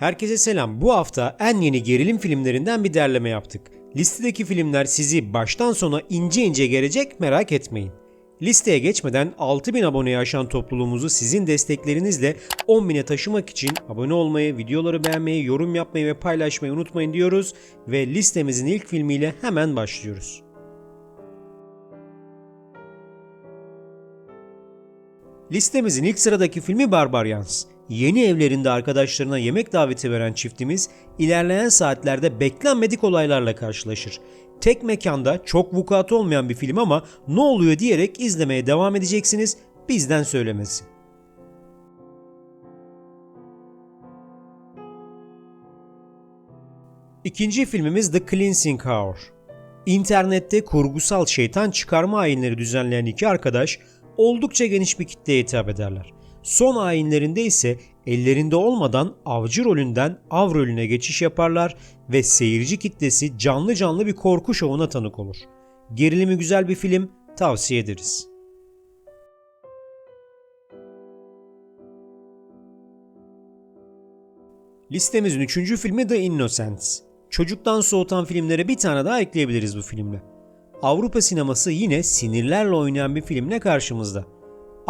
Herkese selam. Bu hafta en yeni gerilim filmlerinden bir derleme yaptık. Listedeki filmler sizi baştan sona ince ince gelecek merak etmeyin. Listeye geçmeden 6000 aboneye aşan topluluğumuzu sizin desteklerinizle 10.000'e taşımak için abone olmayı, videoları beğenmeyi, yorum yapmayı ve paylaşmayı unutmayın diyoruz ve listemizin ilk filmiyle hemen başlıyoruz. Listemizin ilk sıradaki filmi Barbarians. Yeni evlerinde arkadaşlarına yemek daveti veren çiftimiz ilerleyen saatlerde beklenmedik olaylarla karşılaşır. Tek mekanda çok vukuatı olmayan bir film ama ne oluyor diyerek izlemeye devam edeceksiniz bizden söylemesi. İkinci filmimiz The Cleansing Hour. İnternette kurgusal şeytan çıkarma ayinleri düzenleyen iki arkadaş oldukça geniş bir kitleye hitap ederler. Son ayinlerinde ise ellerinde olmadan avcı rolünden av rolüne geçiş yaparlar ve seyirci kitlesi canlı canlı bir korku şovuna tanık olur. Gerilimi güzel bir film tavsiye ederiz. Listemizin üçüncü filmi The Innocents. Çocuktan soğutan filmlere bir tane daha ekleyebiliriz bu filmle. Avrupa sineması yine sinirlerle oynayan bir filmle karşımızda.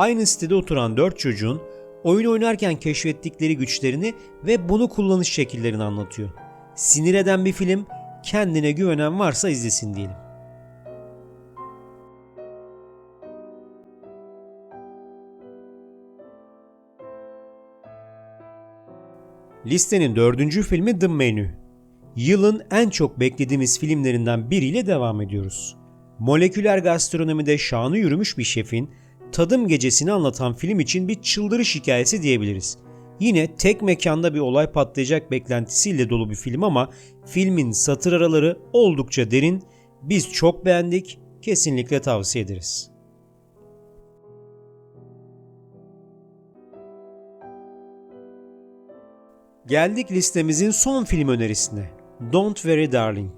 Aynı sitede oturan dört çocuğun oyun oynarken keşfettikleri güçlerini ve bunu kullanış şekillerini anlatıyor. Sinir eden bir film, kendine güvenen varsa izlesin diyelim. Listenin dördüncü filmi The Menu. Yılın en çok beklediğimiz filmlerinden biriyle devam ediyoruz. Moleküler gastronomide şanı yürümüş bir şefin tadım gecesini anlatan film için bir çıldırış hikayesi diyebiliriz. Yine tek mekanda bir olay patlayacak beklentisiyle dolu bir film ama filmin satır araları oldukça derin. Biz çok beğendik. Kesinlikle tavsiye ederiz. Geldik listemizin son film önerisine. Don't Worry Darling.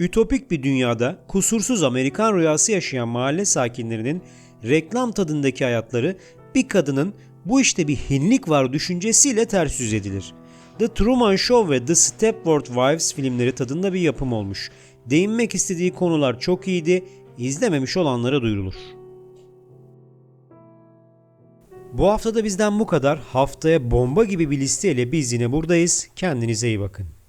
Ütopik bir dünyada kusursuz Amerikan rüyası yaşayan mahalle sakinlerinin reklam tadındaki hayatları bir kadının bu işte bir hinlik var düşüncesiyle ters yüz edilir. The Truman Show ve The Stepford Wives filmleri tadında bir yapım olmuş. Değinmek istediği konular çok iyiydi, izlememiş olanlara duyurulur. Bu hafta da bizden bu kadar. Haftaya bomba gibi bir listeyle biz yine buradayız. Kendinize iyi bakın.